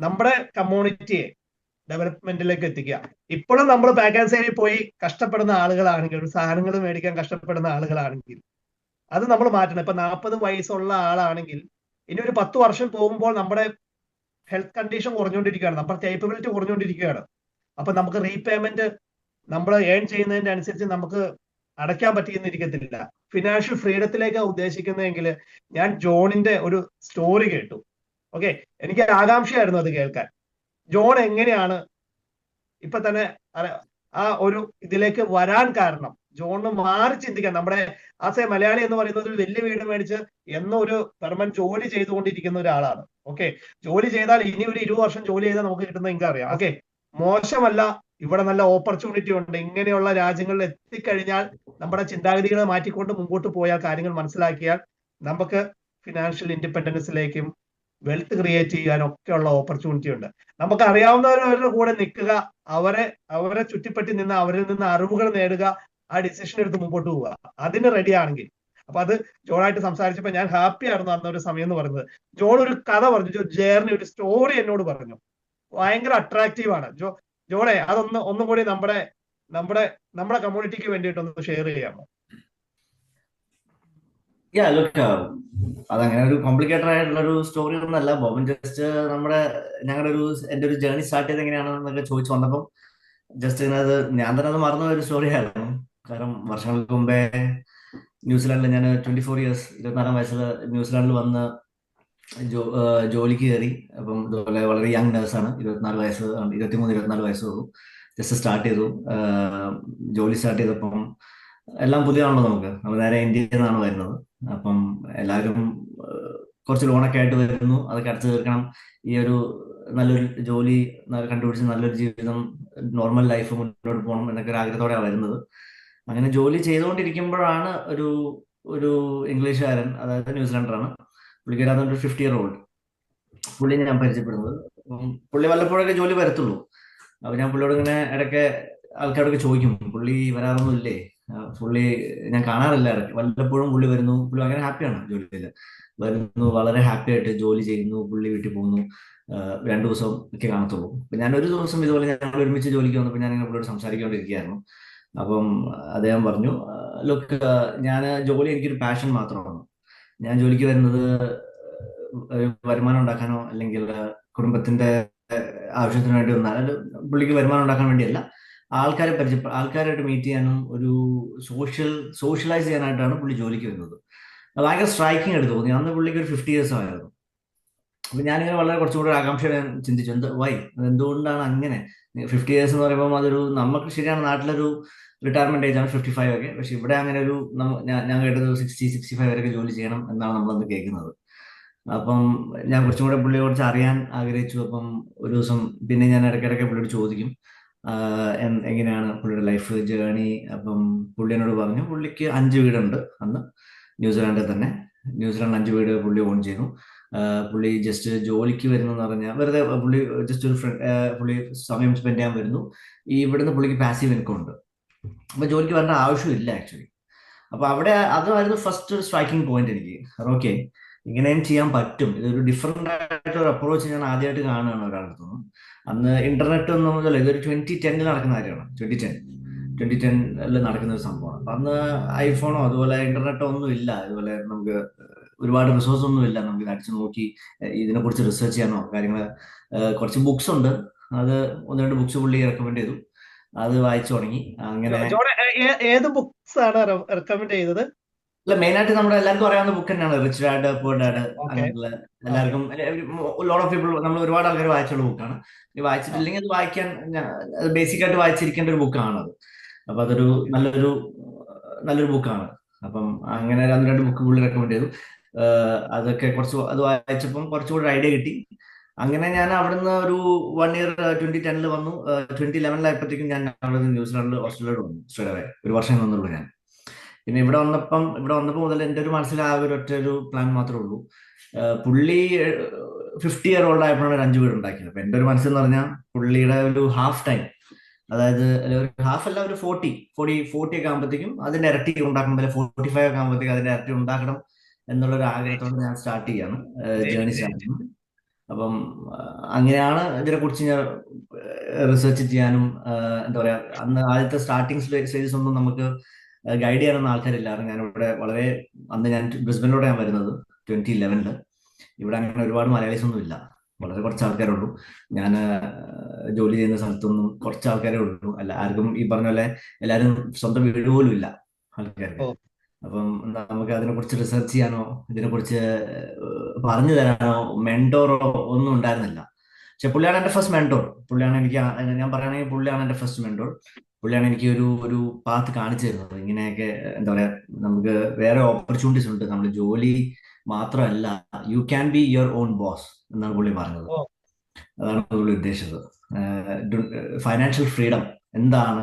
നമ്മുടെ കമ്മ്യൂണിറ്റിയെ ഡെവലപ്മെന്റിലേക്ക് എത്തിക്കുക. ഇപ്പോഴും നമ്മൾ ബാക്ക് ആൻഡ് സൈഡിൽ പോയി കഷ്ടപ്പെടുന്ന ആളുകളാണെങ്കിൽ ഒരു സാധനങ്ങൾ മേടിക്കാൻ കഷ്ടപ്പെടുന്ന ആളുകളാണെങ്കിൽ അത് നമ്മൾ മാറ്റണം. ഇപ്പൊ നാൽപ്പത് വയസ്സുള്ള ആളാണെങ്കിൽ ഇനി ഒരു പത്ത് വർഷം പോകുമ്പോൾ നമ്മുടെ ഹെൽത്ത് കണ്ടീഷൻ കുറഞ്ഞുകൊണ്ടിരിക്കുകയാണ്. നമ്മുടെ കേപ്പബിലിറ്റി കുറഞ്ഞുകൊണ്ടിരിക്കുകയാണ്. അപ്പൊ നമുക്ക് റീപേയ്മെന്റ് നമ്മൾ ഏൺ ചെയ്യുന്നതിന്റെ അനുസരിച്ച് നമുക്ക് അടയ്ക്കാൻ പറ്റിയെന്നിരിക്കത്തില്ല ഫിനാൻഷ്യൽ ഫ്രീഡത്തിലേക്ക് ഉദ്ദേശിക്കുന്നതെങ്കിൽ ഞാൻ ജോണിന്റെ ഒരു സ്റ്റോറി കേട്ടു. ഓക്കെ എനിക്ക് ആകാംക്ഷയായിരുന്നു അത് കേൾക്കാൻ. ജോൺ എങ്ങനെയാണ് ഇപ്പൊ തന്നെ ആ ഒരു ഇതിലേക്ക് വരാൻ കാരണം ജോണിന് മാറി ചിന്തിക്കാൻ നമ്മുടെ ആസ് എ മലയാളി എന്ന് പറയുന്നത് ഒരു വലിയ വീട് മേടിച്ച് എന്നൊരു പെർമനന്റ് ജോലി ചെയ്തുകൊണ്ടിരിക്കുന്ന ഒരാളാണ്. ഓക്കെ ജോലി ചെയ്താൽ ഇനി ഒരു ഇരുപത് വർഷം ജോലി ചെയ്താൽ നമുക്ക് കിട്ടുന്ന എനിക്ക് അറിയാം ഓക്കെ മോശമല്ല ഇവിടെ നല്ല ഓപ്പർച്യൂണിറ്റി ഉണ്ട്. ഇങ്ങനെയുള്ള രാജ്യങ്ങളിൽ എത്തിക്കഴിഞ്ഞാൽ നമ്മുടെ ചിന്താഗതികളെ മാറ്റിക്കൊണ്ട് മുമ്പോട്ട് പോയാൽ കാര്യങ്ങൾ മനസ്സിലാക്കിയാൽ നമുക്ക് ഫിനാൻഷ്യൽ ഇൻഡിപെൻഡൻസിലേക്കും വെൽത്ത് ക്രിയേറ്റ് ചെയ്യാനൊക്കെയുള്ള ഓപ്പർച്യൂണിറ്റി ഉണ്ട്. നമുക്ക് അറിയാവുന്നവരുടെ കൂടെ നിൽക്കുക അവരെ അവരെ ചുറ്റിപ്പറ്റി നിന്ന് അവരിൽ നിന്ന് അറിവുകൾ നേടുക ആ ഡിസിഷൻ എടുത്ത് മുമ്പോട്ട് പോവുക. അതിന് റെഡി ആണെങ്കിൽ. അപ്പൊ അത് ജോണായിട്ട് സംസാരിച്ചപ്പോ ഞാൻ ഹാപ്പി ആയിരുന്നു അന്ന ഒരു സമയം എന്ന് പറയുന്നത്. ജോൺ ഒരു കഥ പറഞ്ഞു ജോ ജേർണി ഒരു സ്റ്റോറി എന്നോട് പറഞ്ഞു. ഭയങ്കര അട്രാക്റ്റീവ് ആണ്. ജോ ജോളെ അതൊന്ന് ഒന്നും കൂടി നമ്മുടെ നമ്മുടെ നമ്മുടെ കമ്മ്യൂണിറ്റിക്ക് വേണ്ടിയിട്ടൊന്ന് ഷെയർ ചെയ്യാമോ? ലുക്ക് അതങ്ങനെ ഒരു കോംപ്ലിക്കേറ്റഡ് ആയിട്ടുള്ള ഒരു സ്റ്റോറി ഒന്നല്ല ബോബൻ ജസ്റ്റ് നമ്മുടെ ഞങ്ങളുടെ ഒരു എന്റെ ഒരു ജേർണി സ്റ്റാർട്ട് ചെയ്ത് എങ്ങനെയാണെന്നൊക്കെ ചോദിച്ചു വന്നപ്പം ജസ്റ്റ് ഇങ്ങനെ അത് ഞാൻ തന്നെ അത് മറന്ന ഒരു സ്റ്റോറി ആയിരുന്നു. കാരണം വർഷങ്ങൾക്ക് മുമ്പേ ന്യൂസിലാൻഡിൽ ഞാൻ ട്വന്റി ഫോർ ഇയേഴ്സ് ഇരുപത്തിനാലാം വയസ്സിൽ ന്യൂസിലാൻഡിൽ വന്ന് ജോലിക്ക് കയറി. അപ്പം ഇതുപോലെ വളരെ യങ് നേഴ്സാണ് ഇരുപത്തിനാല് വയസ്സ് ഇരുപത്തിമൂന്ന് ഇരുപത്തിനാല് വയസ്സുള്ളൂ ജസ്റ്റ് സ്റ്റാർട്ട് ചെയ്തു. ജോലി സ്റ്റാർട്ട് ചെയ്തപ്പം എല്ലാം പുതിയതാണല്ലോ നമുക്ക്. നമ്മൾ നേരെ ഇന്ത്യയിൽ നിന്നാണ് വരുന്നത്. അപ്പം എല്ലാവരും കുറച്ച് ലോണൊക്കെ ആയിട്ട് വരുന്നു. അതൊക്കെ അടച്ചു തീർക്കണം. ഈ ഒരു നല്ലൊരു ജോലി കണ്ടുപിടിച്ച് നല്ലൊരു ജീവിതം നോർമൽ ലൈഫ് മുന്നോട്ട് പോകണം എന്നൊക്കെ ഒരു ആഗ്രഹത്തോടെയാണ് വരുന്നത്. അങ്ങനെ ജോലി ചെയ്തുകൊണ്ടിരിക്കുമ്പോഴാണ് ഒരു ഒരു ഇംഗ്ലീഷുകാരൻ അതായത് ന്യൂസിലാൻഡറാണ് പുള്ളിക്കാരൻ ഒരു ഫിഫ്റ്റി ഇയർ ഓൾഡ് പുള്ളി ഞാൻ പരിചയപ്പെടുന്നത്. പുള്ളി വല്ലപ്പോഴൊക്കെ ജോലി വരത്തുള്ളൂ. അപ്പൊ ഞാൻ പുള്ളിയോട് ഇങ്ങനെ ഇടയ്ക്ക് ആൾക്കാരൊക്കെ ചോദിക്കും പുള്ളി വരാറൊന്നുമില്ലേ? ആ, പുള്ളി ഞാൻ കാണാറില്ല വല്ലപ്പോഴും പുള്ളി വരുന്നു. പുള്ളി ഭയങ്കര ഹാപ്പിയാണ് ജോലിയിൽ. വരുന്നു വളരെ ഹാപ്പി ആയിട്ട് ജോലി ചെയ്യുന്നു പുള്ളി വീട്ടിൽ പോകുന്നു. രണ്ടു ദിവസം ഒക്കെ കാണത്തുള്ളൂ. അപ്പൊ ഞാൻ ഒരു ദിവസം ഇതുപോലെ ഞങ്ങൾ ഒരുമിച്ച് ജോലിക്ക് വന്നപ്പോൾ ഞാൻ ഇങ്ങനെ പുള്ളിയോട് സംസാരിക്കൊണ്ടിരിക്കുകയായിരുന്നു. അപ്പം അദ്ദേഹം പറഞ്ഞു ലുക്ക് ഞാൻ ജോലി എനിക്കൊരു പാഷൻ മാത്രമാണ്. ഞാൻ ജോലിക്ക് വരുന്നത് വരുമാനം ഉണ്ടാക്കാനോ അല്ലെങ്കിൽ കുടുംബത്തിന്റെ ആവശ്യത്തിന് വേണ്ടി ഒന്നും പുള്ളിക്ക് വരുമാനം ഉണ്ടാക്കാൻ വേണ്ടിയല്ല. ആൾക്കാരെ പരിചയ ആൾക്കാരായിട്ട് മീറ്റ് ചെയ്യാനും ഒരു സോഷ്യൽ സോഷ്യലൈസ് ചെയ്യാനായിട്ടാണ് പുള്ളി ജോലിക്ക് വരുന്നത്. ഭയങ്കര സ്ട്രൈക്കിംഗ് ആയിട്ട് തോന്നി. അന്ന് പുള്ളിക്ക് ഒരു ഫിഫ്റ്റി ഇയേഴ്സ് ആയിരുന്നു. അപ്പൊ ഞാനിങ്ങനെ വളരെ കുറച്ചും കൂടെ ആകാംക്ഷ ഞാൻ ചിന്തിച്ചു എന്ത് വൈ എന്തുകൊണ്ടാണ് അങ്ങനെ? ഫിഫ്റ്റി ഇയേഴ്സ് എന്ന് പറയുമ്പോൾ അതൊരു നമുക്ക് ശരിയാണ് നാട്ടിലൊരു റിട്ടയർമെന്റ് ഏജ് ആണ് ഫിഫ്റ്റി ഫൈവ് ഒക്കെ. പക്ഷെ ഇവിടെ അങ്ങനെ ഒരു ഞാൻ കേട്ടത് സിക്സ്റ്റി സിക്സ്റ്റി ഫൈവ് വരെയൊക്കെ ജോലി ചെയ്യണം എന്നാണ് നമ്മളന്ന് കേൾക്കുന്നത്. അപ്പം ഞാൻ കുറച്ചും കൂടെ പുള്ളിയെ കുറിച്ച് അറിയാൻ ആഗ്രഹിച്ചു. അപ്പം ഒരു ദിവസം പിന്നെ ഞാൻ ഇടയ്ക്കിടയ്ക്ക് പുള്ളിയോട് ചോദിക്കും. എങ്ങനെയാണ് പുള്ളിയുടെ ലൈഫ് ജേണി അപ്പം പുള്ളി എന്നോട് പറഞ്ഞു പുള്ളിക്ക് അഞ്ച് വീടുണ്ട് അന്ന് ന്യൂസിലാൻഡിൽ തന്നെ. ന്യൂസിലാൻഡ് അഞ്ച് വീട് പുള്ളി ഓൺ ചെയ്യുന്നു പുള്ളി ജസ്റ്റ് ജോലിക്ക് വരുന്നു എന്ന് പറഞ്ഞാൽ വെറുതെ പുള്ളി ജസ്റ്റ് ഒരു ഫ്രണ്ട് പുള്ളി സമയം സ്പെൻഡ് ചെയ്യാൻ വരുന്നു. ഈ ഇവിടുന്ന് പുള്ളിക്ക് പാസീവ് ഇൻകം ഉണ്ട്. അപ്പൊ ജോലിക്ക് വരേണ്ട ആവശ്യമില്ല ആക്ച്വലി അപ്പൊ അവിടെ അതായിരുന്നു ഫസ്റ്റ് സ്ട്രൈക്കിംഗ് പോയിന്റ് എനിക്ക്. ഓക്കെ ഇങ്ങനെയും ചെയ്യാൻ പറ്റും. ഇതൊരു ഡിഫറെന്റ് ആയിട്ട് ഒരു അപ്രോച്ച് ഞാൻ ആദ്യമായിട്ട് കാണുകയാണ് ഒരാളുടെ നിന്ന്. അന്ന് ഇന്റർനെറ്റ് ഒന്നും പറഞ്ഞാൽ ഇതൊരു ട്വന്റി ടെന്നിൽ നടക്കുന്ന കാര്യമാണ്. ട്വന്റി ടെൻ ട്വന്റി ടെന്നിൽ നടക്കുന്ന ഒരു സംഭവമാണ്. അപ്പൊ അന്ന് ഐഫോണോ അതുപോലെ ഇന്റർനെറ്റോ ഒന്നും ഇല്ല. അതുപോലെ നമുക്ക് ഒരുപാട് റിസോഴ്സ് ഒന്നും ഇല്ല. നമുക്ക് അടിച്ചു നോക്കി ഇതിനെ കുറിച്ച് റിസർച്ച് ചെയ്യാനോ കാര്യങ്ങൾ കുറച്ച് ബുക്സ് ഉണ്ട്. അത് ഒന്ന് രണ്ട് ബുക്സ് പുള്ളി റെക്കമെൻഡ് ചെയ്തു. അത് വായിച്ചു തുടങ്ങി. അങ്ങനെ ഏത് ബുക്സ് ആണ് റെക്കമെൻഡ് ചെയ്തത്? അല്ല മെയിൻ ആയിട്ട് നമ്മുടെ എല്ലാവർക്കും അറിയാവുന്ന ബുക്ക് തന്നെയാണ് റിച്ച് ഡാഡ് പോർ ഡാഡ് അങ്ങനെയുള്ള എല്ലാവർക്കും. ലോട്ട് ഓഫ് പീപ്പിൾ നമ്മൾ ഒരുപാട് ആൾക്കാർ വായിച്ചുള്ള ബുക്കാണ് വായിച്ചിട്ടില്ലെങ്കിൽ അത് വായിക്കാൻ ബേസിക് ആയിട്ട് വായിച്ചിരിക്കേണ്ട ഒരു ബുക്കാണ് അത് അപ്പൊ അതൊരു നല്ലൊരു നല്ലൊരു ബുക്കാണ് അപ്പം അങ്ങനെ രണ്ട് രണ്ട് ബുക്ക് പുള്ളി റെക്കമെൻഡ് ചെയ്തു. അതൊക്കെ കുറച്ച് അത് വായിച്ചപ്പം കുറച്ചുകൂടി ഐഡിയ കിട്ടി. അങ്ങനെ ഞാൻ അവിടുന്ന് ഒരു വൺ ഇയർ ട്വന്റി ടെനിൽ വന്നു. ട്വന്റി ലെവനിലായപ്പോഴത്തേക്കും ഞാൻ അവിടെ നിന്ന് ന്യൂസിലാൻഡിൽ ഓസ്ട്രേലിയയിൽ വന്നു. സ്ട്രേറ്റ് ഒരു വർഷം നിന്നുള്ളൂ ഞാൻ. പിന്നെ ഇവിടെ വന്നപ്പം ഇവിടെ വന്നപ്പോൾ മുതൽ എന്റെ ഒരു മനസ്സിൽ ആ ഒരു ഒറ്റ ഒരു പ്ലാൻ മാത്രമേ ഉള്ളൂ. പുള്ളി ഫിഫ്റ്റി ഇയർ ഓൾഡ് ആയപ്പോഴാണ് ഒരു അഞ്ച് വീട് ഉണ്ടാക്കിയത് അപ്പൊ എന്റെ ഒരു മനസ്സെന്ന് പറഞ്ഞാൽ പുള്ളിയുടെ ഒരു ഹാഫ് ടൈം അതായത് ഒരു ഹാഫ് അല്ല ഒരു ഫോർട്ടി ഫോർട്ടി ഫോർട്ടി ഒക്കെ ആകുമ്പോഴത്തേക്കും അതിന്റെ ഇരട്ടി ഉണ്ടാക്കണം. അല്ലെ ഫോർട്ടി ഫൈവ് ഒക്കെ ആകുമ്പോഴത്തേക്കും അതിന്റെ ഇരട്ടി ഉണ്ടാക്കണം എന്നുള്ള ഒരു ആഗ്രഹത്തോടെ ഞാൻ സ്റ്റാർട്ട് ചെയ്യാണ്. ജേണി സ്റ്റാർട്ട് ചെയ്യുന്നത് അപ്പം അങ്ങനെയാണ് ഇതിനെ കുറിച്ച് ഞാൻ റിസർച്ച് ചെയ്യാനും എന്താ പറയാ അന്ന് ആദ്യത്തെ സ്റ്റാർട്ടിങ് സ്റ്റേജസ് ഒന്നും നമുക്ക് ഗൈഡ് ചെയ്യാനൊന്നും ആൾക്കാരില്ലായിരുന്നു ഞാനിവിടെ വളരെ അന്ന് ഞാൻ ബ്രിസ്ബനിലൂടെ ഞാൻ വരുന്നത് ട്വന്റി ഇലവനിൽ ഇവിടെ അങ്ങനെ ഒരുപാട് മലയാളീസ് ഒന്നും ഇല്ല വളരെ കുറച്ച് ആൾക്കാരുള്ളൂ. ഞാൻ ജോലി ചെയ്യുന്ന സ്ഥലത്തൊന്നും കുറച്ച് ആൾക്കാരേ ഉള്ളൂ. അല്ല ആർക്കും ഈ പറഞ്ഞ പോലെ എല്ലാവരും സ്വന്തം വീട് പോലും ഇല്ല ആൾക്കാർക്ക്. അപ്പം നമുക്ക് അതിനെക്കുറിച്ച് റിസർച്ച് ചെയ്യാനോ ഇതിനെക്കുറിച്ച് കുറിച്ച് പറഞ്ഞു തരാനോ മെന്റോറോ ഒന്നും ഉണ്ടായിരുന്നില്ല. പക്ഷെ പുള്ളിയാണ് എന്റെ ഫസ്റ്റ് മെന്റോർ പുള്ളിയാണ് എനിക്ക് ഞാൻ പറയുകയാണെങ്കിൽ പുള്ളിയാണ് എന്റെ ഫസ്റ്റ് മെന്റോർ പുള്ളിയാണ് എനിക്ക് ഒരു ഒരു പാത്ത് കാണിച്ചു തരുന്നത്. ഇങ്ങനെയൊക്കെ എന്താ പറയാ നമുക്ക് വേറെ ഓപ്പർച്യൂണിറ്റീസ് ഉണ്ട്. നമ്മൾ ജോലി മാത്രമല്ല you can be your own boss എന്നാണ് പുള്ളി പറഞ്ഞത്. അതാണ് പുള്ളി ഉദ്ദേശിച്ചത്. ഫൈനാൻഷ്യൽ ഫ്രീഡം എന്താണ്?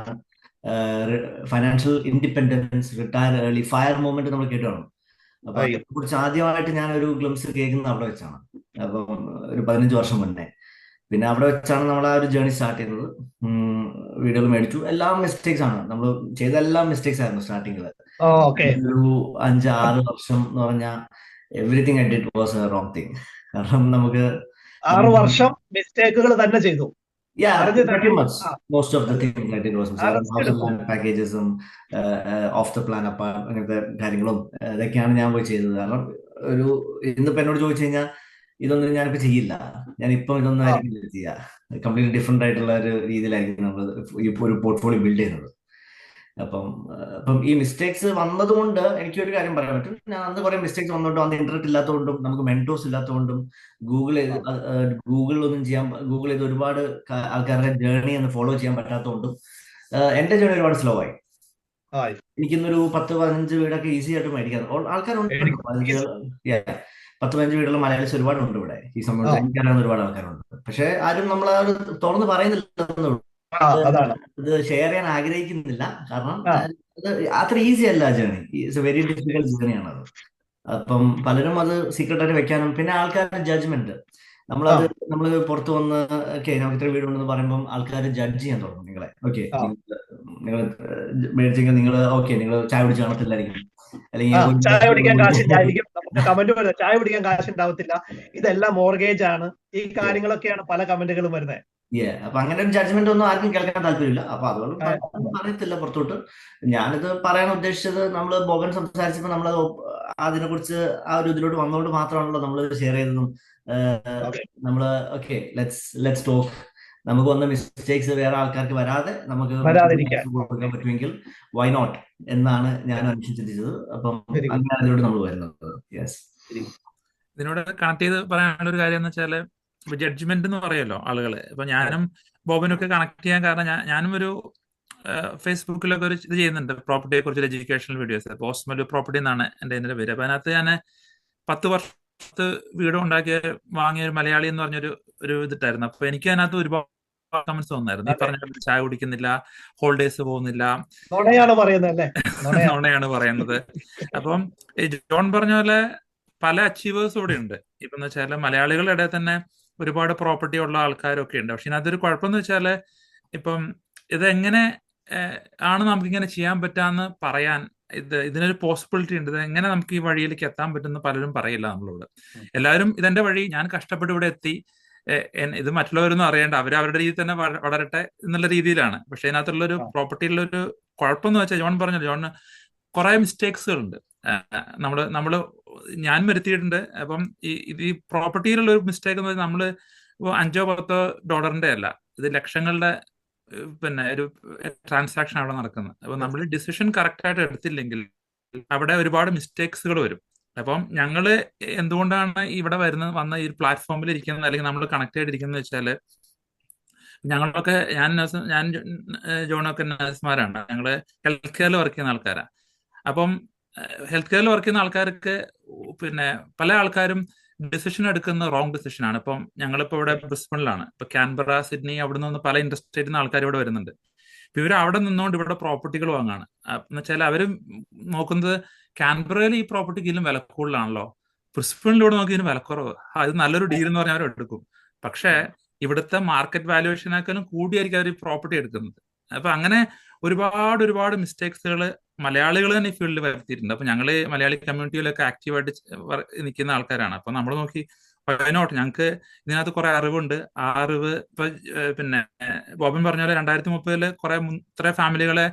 Financial independence retire early FIRE movement നമ്മൾ കേട്ടു കാണും അപ്പൊ അയ്യോ. അതിനെക്കുറിച്ച് ആദ്യമായിട്ട് ഞാൻ ഒരു ഗ്ലിംസ് കേൾക്കുന്നത് അവിടെ വെച്ചാണ്. അപ്പം ഒരു പതിനഞ്ച് വർഷം മുന്നേ. പിന്നെ അവിടെ വെച്ചാണ് നമ്മൾ ആ ഒരു ജേർണി സ്റ്റാർട്ട് ചെയ്തത്. വീഡിയോകൾ മേടിച്ചു. എല്ലാം മിസ്റ്റേക്സ് ആണ്. നമ്മൾ ചെയ്ത എല്ലാം മിസ്റ്റേക്സ് ആയിരുന്നു സ്റ്റാർട്ടിങ്ങിൽ ഓക്കെ ഒരു അഞ്ച് ആറ് വർഷം എന്ന് പറഞ്ഞാൽ everything I did was wrong thing കാരണം നമുക്ക് ആറ് വർഷം മിസ്റ്റേക്കുകൾ തന്നെ ചെയ്തു. Risk എടുക്കും. പാക്കേജസും ഓഫ് ദ പ്ലാൻ അപ്പ അങ്ങനത്തെ കാര്യങ്ങളും ഇതൊക്കെയാണ് ഞാൻ പോയി ചെയ്തത്. കാരണം ഒരു ഇന്നിപ്പോ എന്നോട് ചോദിച്ചു കഴിഞ്ഞാൽ ഇതൊന്നും ഞാനിപ്പോ ചെയ്യില്ല. ഞാൻ ഇപ്പം ഇതൊന്നും ആയിരിക്കില്ല ആയിരിക്കും ചെയ്യുക. കംപ്ലീറ്റ്ലി ഡിഫറെന്റ് ആയിട്ടുള്ള ഒരു രീതിയിലായിരിക്കും നമ്മൾ ഇപ്പോൾ ഒരു പോർട്ട്ഫോളിയോ ബിൽഡ് ചെയ്യുന്നത്. അപ്പം അപ്പം ഈ മിസ്റ്റേക്സ് വന്നതുകൊണ്ട് എനിക്ക് ഒരു കാര്യം പറയാൻ പറ്റും. ഞാൻ അന്ന് കുറെ മിസ്റ്റേക്സ് വന്നോണ്ടും അന്ന് ഇന്റർനെറ്റ് ഇല്ലാത്തതുകൊണ്ടും നമുക്ക് മെന്റോസ് ഇല്ലാത്തതുകൊണ്ടും ഗൂഗിൾ ഗൂഗിൾ ഒന്നും ചെയ്യാൻ ഗൂഗിൾ ചെയ്ത് ഒരുപാട് ആൾക്കാരുടെ ജേർണി ഒന്ന് ഫോളോ ചെയ്യാൻ പറ്റാത്തതുകൊണ്ടും എന്റെ ജേർണി ഒരുപാട് സ്ലോ ആയി. എനിക്കിന്നൊരു പത്ത് പതിനഞ്ച് വീടൊക്കെ ഈസി ആയിട്ട് മേടിക്കാം. ആൾക്കാരുണ്ട്. പത്ത് പതിനഞ്ച് വീടുള്ള മലയാളീസ് ഒരുപാടുണ്ട് ഇവിടെ. ഈ. എനിക്കറിയാവുന്ന ഒരുപാട് ആൾക്കാരുണ്ട്. പക്ഷെ ആരും നമ്മൾ തുറന്ന് പറയുന്നില്ല ഇത് ഷെയർ ചെയ്യാൻ ആഗ്രഹിക്കുന്നില്ല. കാരണം അത് അത്ര ഈസി അല്ല journey it's a very difficult ജേണിയാണ് അത്. അപ്പം പലരും അത് സീക്രട്ടായിട്ട് വെക്കാനും പിന്നെ ആൾക്കാരുടെ ജഡ്ജ്മെന്റ് നമ്മളത് നമ്മൾ പുറത്ത് വന്ന് ഓക്കെ നമുക്ക് ഇത്ര വീടുണ്ടെന്ന് പറയുമ്പോൾ ആൾക്കാർ ജഡ്ജ് ചെയ്യാൻ തുടങ്ങും നിങ്ങളെ. ഓക്കെ നിങ്ങൾ മേടിച്ചെങ്കിൽ നിങ്ങൾ ഓക്കെ നിങ്ങൾ ചായ കുടിച്ച് കാണത്തില്ലായിരിക്കും. അല്ലെങ്കിൽ ചായ പിടിക്കാൻ കാശില്ലായിരിക്കും നമുക്ക് കമന്റ് വരുന്നത്. ചായ പിടിക്കാൻ കാശ് ഉണ്ടാവത്തില്ല. ഇതെല്ലാം മോർഗേജ് ആണ്. ഈ കാര്യങ്ങളൊക്കെയാണ് പല കമന്റുകളും വരുന്നത്. അപ്പൊ അങ്ങനെ ഒരു ജഡ്ജ്മെന്റ് ഒന്നും ആർക്കും കേൾക്കാൻ താല്പര്യമില്ല. അപ്പൊ അതുകൊണ്ട് പറയത്തില്ല പുറത്തോട്ട്. ഞാനിത് പറയാൻ ഉദ്ദേശിച്ചത് നമ്മൾ ബോബൻ സംസാരിച്ചപ്പോൾ നമ്മൾ അതിനെ കുറിച്ച് ആ ഒരു ഇതിലോട്ട് വന്നുകൊണ്ട് മാത്രമാണല്ലോ നമ്മൾ ഷെയർ ചെയ്തതും. നമ്മൾ ഓക്കെ ലെറ്റ്സ് ലെറ്റ്സ് ടോക്ക് നമുക്ക് വന്ന മിസ്റ്റേക്സ് വേറെ ആൾക്കാർക്ക് വരാതെ നമുക്ക് വരാതിരിക്കാൻ. കൊടുക്കാൻ പറ്റുമെങ്കിൽ വൈ നോട്ട് എന്നാണ് ഞാൻ അനുഷ്ഠിച്ച് ചിന്തിച്ചത്. അപ്പം അങ്ങനെ അതിലോട്ട് നമ്മൾ വരുന്നത്. യെസ് ഇതിനോട് കണക്ട് ചെയ്ത് പറയാനുള്ള ഒരു കാര്യം എന്ന് വെച്ചാൽ ജഡ്ജ്മെന്റ് എന്ന് പറയുമല്ലോ ആളുകൾ. ഇപ്പൊ ഞാനും ബോബനൊക്കെ കണക്ട് ചെയ്യാൻ കാരണം ഞാൻ ഞാനും ഒരു ഫേസ്ബുക്കിലൊക്കെ ഒരു ഇത് ചെയ്യുന്നുണ്ട് പ്രോപ്പർട്ടിയെ കുറിച്ച് എഡ്യൂക്കേഷണൽ വീഡിയോസ് പോസ്റ്റ്മൽ പ്രോപ്പർട്ടി എന്നാണ് എന്റെ ഇതിന്റെ പേര്. അപ്പൊ അതിനകത്ത് ഞാൻ പത്ത് വർഷത്ത് വീട് ഉണ്ടാക്കിയ വാങ്ങിയ ഒരു മലയാളി എന്ന് പറഞ്ഞൊരു ഒരു ഇതിട്ടായിരുന്നു. അപ്പൊ എനിക്ക് അതിനകത്ത് ഒരുപാട് കമന്റ്സ് വന്നായിരുന്നു. ഈ. പറഞ്ഞ ചായ കുടിക്കുന്നില്ല ഹോൾഡേഴ്സ് പോകുന്നില്ല. നുണയാണ് പറയുന്നത് നുണയാണ്. അപ്പം ജോൺ പറഞ്ഞ പോലെ പല അച്ചീവേഴ്സ് ഇവിടെ ഉണ്ട്. ഇപ്പൊ എന്ന് വെച്ചാൽ മലയാളികളുടെ ഇടയിൽ തന്നെ ഒരുപാട് പ്രോപ്പർട്ടി ഉള്ള ആൾക്കാരൊക്കെ ഉണ്ട്. പക്ഷെ ഇതിനകത്തൊരു കുഴപ്പമെന്ന് വെച്ചാൽ ഇപ്പം ഇതെങ്ങനെ ആണ് നമുക്ക് ഇങ്ങനെ ചെയ്യാൻ പറ്റാന്ന് പറയാൻ ഇത് ഇതിനൊരു പോസിബിലിറ്റി ഉണ്ട്. ഇത് എങ്ങനെ നമുക്ക് ഈ വഴിയിലേക്ക് എത്താൻ പറ്റുമെന്ന് പലരും പറയില്ല നമ്മളോട്. എല്ലാവരും ഇതെന്റെ വഴി ഞാൻ കഷ്ടപ്പെട്ട് ഇവിടെ എത്തി. ഇത് മറ്റുള്ളവരൊന്നും അറിയേണ്ട അവർ അവരുടെ രീതിയിൽ തന്നെ വളരട്ടെ എന്നുള്ള രീതിയിലാണ്. പക്ഷെ അതിനകത്തുള്ള ഒരു പ്രോപ്പർട്ടിയുള്ള പ്രോപ്പർട്ടിയിലുള്ള ഒരു കുഴപ്പമെന്ന് വെച്ചാൽ ജോൺ പറഞ്ഞല്ലോ ജോണിന് കുറെ മിസ്റ്റേക്സുകളുണ്ട്. നമ്മൾ നമ്മൾ ഞാൻ വരുത്തിയിട്ടുണ്ട്. അപ്പം ഈ ഇത് ഈ പ്രോപ്പർട്ടിയിലുള്ള ഒരു മിസ്റ്റേക്ക് എന്ന് പറഞ്ഞാൽ നമ്മൾ ഇപ്പൊ അഞ്ചോ പത്തോ ഡോളറിന്റെ അല്ല. ഇത് ലക്ഷങ്ങളുടെ പിന്നെ ഒരു ട്രാൻസാക്ഷൻ അവിടെ നടക്കുന്നത്. അപ്പൊ നമ്മൾ ഡിസിഷൻ കറക്റ്റ് ആയിട്ട് എടുത്തില്ലെങ്കിൽ അവിടെ ഒരുപാട് മിസ്റ്റേക്സുകൾ വരും. അപ്പം ഞങ്ങൾ എന്തുകൊണ്ടാണ് ഇവിടെ വരുന്ന വന്ന ഈ പ്ലാറ്റ്ഫോമിൽ ഇരിക്കുന്നത് അല്ലെങ്കിൽ നമ്മൾ കണക്ട് ആയിട്ടിരിക്കുന്നത് വെച്ചാൽ ഞങ്ങളൊക്കെ ഞാൻ നഴ്സ് ഞാൻ ജോണൊക്കെ നഴ്സുമാരാണ് ഞങ്ങൾ ഹെൽത്ത് കെയറിൽ വർക്ക് ചെയ്യുന്ന ആൾക്കാരാ. അപ്പം ഹെൽത്ത് കെയറിൽ വർക്ക് ചെയ്യുന്ന ആൾക്കാർക്ക് പിന്നെ പല ആൾക്കാരും ഡിസിഷൻ എടുക്കുന്ന റോങ് ഡിസിഷൻ ആണ്. ഇപ്പം ഞങ്ങളിപ്പോ ഇവിടെ ബ്രിസ്ബണിലാണ് ഇപ്പൊ കാൻബറ സിഡ്നി അവിടെ നിന്ന് പല ഇൻഡസ്ട്രിയിൽ നിന്ന് ആൾക്കാർ ഇവിടെ വരുന്നുണ്ട്. ഇപ്പൊ ഇവർ അവിടെ നിന്നുകൊണ്ട് ഇവിടെ പ്രോപ്പർട്ടികൾ വാങ്ങാണ്. എന്ന് വെച്ചാൽ അവർ നോക്കുന്നത് കാൻബറയിൽ ഈ പ്രോപ്പർട്ടിക്ക് വില കൂടുതലാണല്ലോ. ബ്രിസ്ബണിലൂടെ നോക്കി ഇതിന് വിലക്കുറവ് അത് നല്ലൊരു ഡീൽ എന്ന് പറഞ്ഞാൽ അവർ എടുക്കും. പക്ഷേ ഇവിടുത്തെ മാർക്കറ്റ് വാല്യുവേഷനേക്കാളും കൂടിയായിരിക്കും അവർ ഈ പ്രോപ്പർട്ടി എടുക്കുന്നത്. അപ്പൊ അങ്ങനെ ഒരുപാട് ഒരുപാട് മിസ്റ്റേക്സുകൾ മലയാളികൾ തന്നെ ഈ ഫീൽഡിൽ വരുത്തിയിട്ടുണ്ട്. അപ്പൊ ഞങ്ങൾ മലയാളി കമ്മ്യൂണിറ്റിയിലൊക്കെ ആക്റ്റീവായിട്ട് നിൽക്കുന്ന ആൾക്കാരാണ്. അപ്പൊ നമ്മൾ നോക്കി വയനോട്ട് ഞങ്ങൾക്ക് ഇതിനകത്ത് കുറെ അറിവുണ്ട്. ആ അറിവ് ഇപ്പൊ പിന്നെ ബോബൻ പറഞ്ഞ പോലെ രണ്ടായിരത്തി മുപ്പതിൽ കുറെ ഇത്ര ഫാമിലികളെ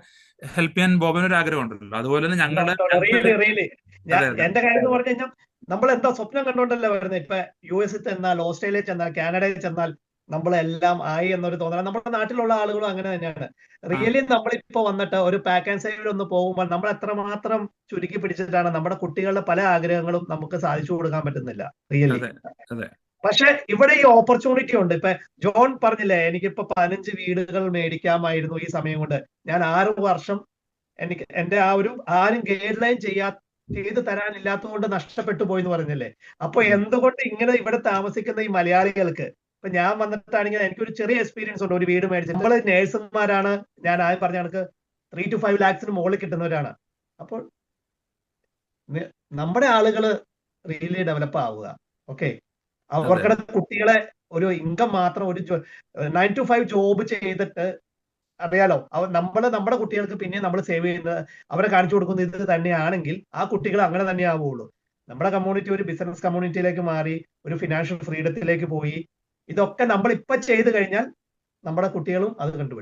ഹെൽപ്പ് ചെയ്യാൻ ബോബൻ ഒരു ആഗ്രഹം ഉണ്ടല്ലോ അതുപോലെ തന്നെ ഞങ്ങൾ റിയലി റിയലി ഞാൻ അതെ, അതെ. എന്റെ കാര്യം പറഞ്ഞു കഴിഞ്ഞാൽ നമ്മൾ എന്താ സ്വപ്നം കണ്ടോണ്ടല്ലോ വരുന്നത് ഇപ്പൊ യു എസ് ചെന്നാൽ ഓസ്ട്രേലിയയിൽ ചെന്നാൽ കാനഡയിൽ ചെന്നാൽ നമ്മളെല്ലാം ആയി എന്നൊരു തോന്നല. നമ്മുടെ നാട്ടിലുള്ള ആളുകളും അങ്ങനെ തന്നെയാണ്. റിയലി നമ്മളിപ്പോ വന്നിട്ട് ഒരു പാക്ക് ആൻഡ് സൈഡിൽ ഒന്ന് പോകുമ്പോൾ നമ്മൾ എത്രമാത്രം ചുരുക്കി പിടിച്ചിട്ടാണ് നമ്മുടെ കുട്ടികളുടെ പല ആഗ്രഹങ്ങളും നമുക്ക് സാധിച്ചു കൊടുക്കാൻ പറ്റുന്നില്ല. റിയലി പക്ഷെ ഇവിടെ ഈ ഓപ്പർച്യൂണിറ്റി ഉണ്ട്. ഇപ്പൊ ജോൺ പറഞ്ഞില്ലേ എനിക്കിപ്പോ പതിനഞ്ച് വീടുകൾ മേടിക്കാമായിരുന്നു ഈ സമയം കൊണ്ട്. ഞാൻ ആറ് വർഷം എനിക്ക് എന്റെ ആ ഒരു ആരും ഗൈഡ് ലൈൻ ചെയ്യാ ചെയ്തു തരാനില്ലാത്തത് കൊണ്ട് നഷ്ടപ്പെട്ടു പോയി എന്ന് പറഞ്ഞില്ലേ? അപ്പൊ എന്തുകൊണ്ട് ഇങ്ങനെ ഇവിടെ താമസിക്കുന്ന ഈ മലയാളികൾക്ക് ഇപ്പൊ ഞാൻ വന്നിട്ടാണെങ്കിൽ എനിക്കൊരു ചെറിയ എക്സ്പീരിയൻസ് ഉണ്ട്. ഒരു വീട് മേടിച്ച് നമ്മൾ നേഴ്സുമാരാണ് ഞാൻ ആദ്യം പറഞ്ഞ കണക്ക് ത്രീ ടു ഫൈവ് ലാക്സിന് മുകളിൽ കിട്ടുന്നവരാണ്. അപ്പോൾ നമ്മുടെ ആളുകൾ റിയലി ഡെവലപ്പ് ആവുക. ഓക്കെ അവർക്കിടെ കുട്ടികളെ ഒരു ഇൻകം മാത്രം ഒരു നയൻ ടു ഫൈവ് ജോബ് ചെയ്തിട്ട് അറിയാലോ? അവ നമ്മൾ നമ്മുടെ കുട്ടികൾക്ക് പിന്നെ നമ്മൾ സേവ് ചെയ്യുന്നത് അവരെ കാണിച്ചു കൊടുക്കുന്നത് ഇത് തന്നെയാണെങ്കിൽ ആ കുട്ടികൾ അങ്ങനെ തന്നെ ആവുള്ളൂ നമ്മുടെ കമ്മ്യൂണിറ്റി ഒരു ബിസിനസ് കമ്മ്യൂണിറ്റിയിലേക്ക് മാറി ഒരു ഫിനാൻഷ്യൽ ഫ്രീഡത്തിലേക്ക് പോയി ഇതൊക്കെ നമ്മൾ ഇപ്പൊ ചെയ്തു കഴിഞ്ഞാൽ നമ്മുടെ കുട്ടികളും അത് കണ്ടുപിടിക്കും.